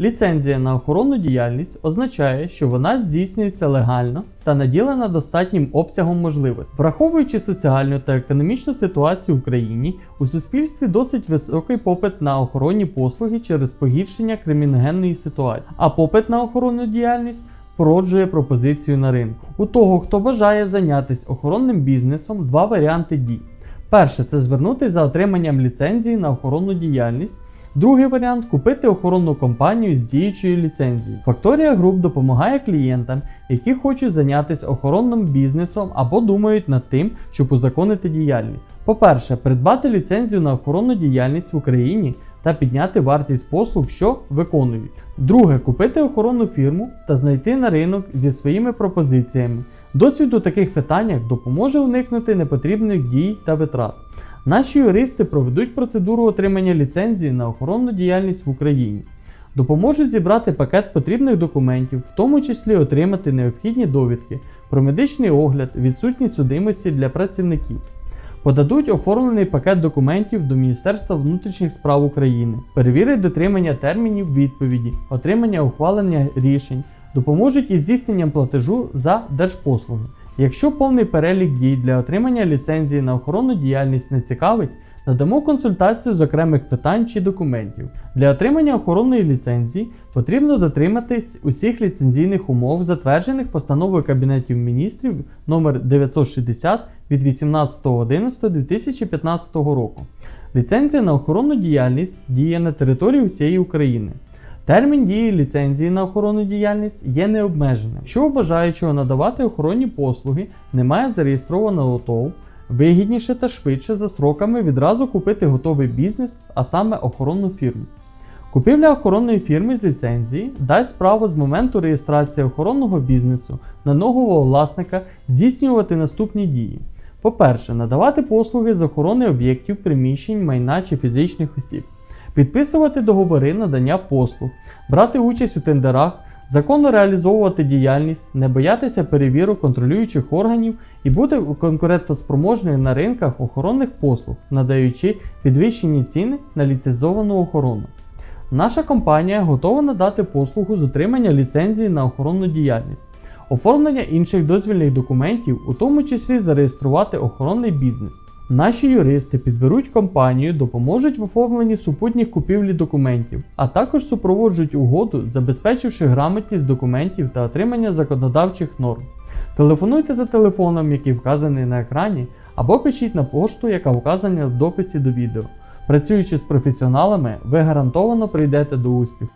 Ліцензія на охоронну діяльність означає, що вона здійснюється легально та наділена достатнім обсягом можливостей. Враховуючи соціальну та економічну ситуацію в країні, у суспільстві досить високий попит на охоронні послуги через погіршення криміногенної ситуації, а попит на охоронну діяльність породжує пропозицію на ринку. У того, хто бажає зайнятися охоронним бізнесом, два варіанти дій. Перше це звернутися за отриманням ліцензії на охоронну діяльність. Другий варіант купити охоронну компанію з діючою ліцензією. Факторія Груп допомагає клієнтам, які хочуть зайнятися охоронним бізнесом або думають над тим, щоб узаконити діяльність. По-перше, придбати ліцензію на охоронну діяльність в Україні та підняти вартість послуг, що виконують. Друге, купити охоронну фірму та знайти на ринок зі своїми пропозиціями. Досвід у таких питаннях допоможе уникнути непотрібних дій та витрат. Наші юристи проведуть процедуру отримання ліцензії на охоронну діяльність в Україні. Допоможуть зібрати пакет потрібних документів, в тому числі отримати необхідні довідки про медичний огляд, відсутність судимості для працівників. Подадуть оформлений пакет документів до Міністерства внутрішніх справ України, перевірять дотримання термінів відповіді, отримання ухвалення рішень, допоможуть із здійсненням платежу за держпослуги. Якщо повний перелік дій для отримання ліцензії на охоронну діяльність не цікавить, надамо консультацію з окремих питань чи документів. Для отримання охоронної ліцензії потрібно дотриматись усіх ліцензійних умов, затверджених постановою Кабінетів міністрів номер 960 від 18.11.2015 року. Ліцензія на охоронну діяльність діє на території всієї України. Термін дії ліцензії на охоронну діяльність є необмеженим. Якщо бажаючого надавати охоронні послуги немає зареєстрованого ТОВ, вигідніше та швидше за сроками відразу купити готовий бізнес, а саме охоронну фірму. Купівля охоронної фірми з ліцензії дасть право з моменту реєстрації охоронного бізнесу на нового власника здійснювати наступні дії. По-перше, надавати послуги з охорони об'єктів, приміщень, майна чи фізичних осіб підписувати договори надання послуг, брати участь у тендерах, законно реалізовувати діяльність, не боятися перевірок контролюючих органів і бути конкурентоспроможною на ринках охоронних послуг, надаючи підвищені ціни на ліцензовану охорону. Наша компанія готова надати послугу з отримання ліцензії на охоронну діяльність, оформлення інших дозвільних документів, у тому числі зареєструвати охоронний бізнес. Наші юристи підберуть компанію, допоможуть в оформленні супутніх купівлі документів, а також супроводжують угоду, забезпечивши грамотність документів та отримання законодавчих норм. Телефонуйте за телефоном, який вказаний на екрані, або пишіть на пошту, яка вказана в дописі до відео. Працюючи з професіоналами, ви гарантовано прийдете до успіху.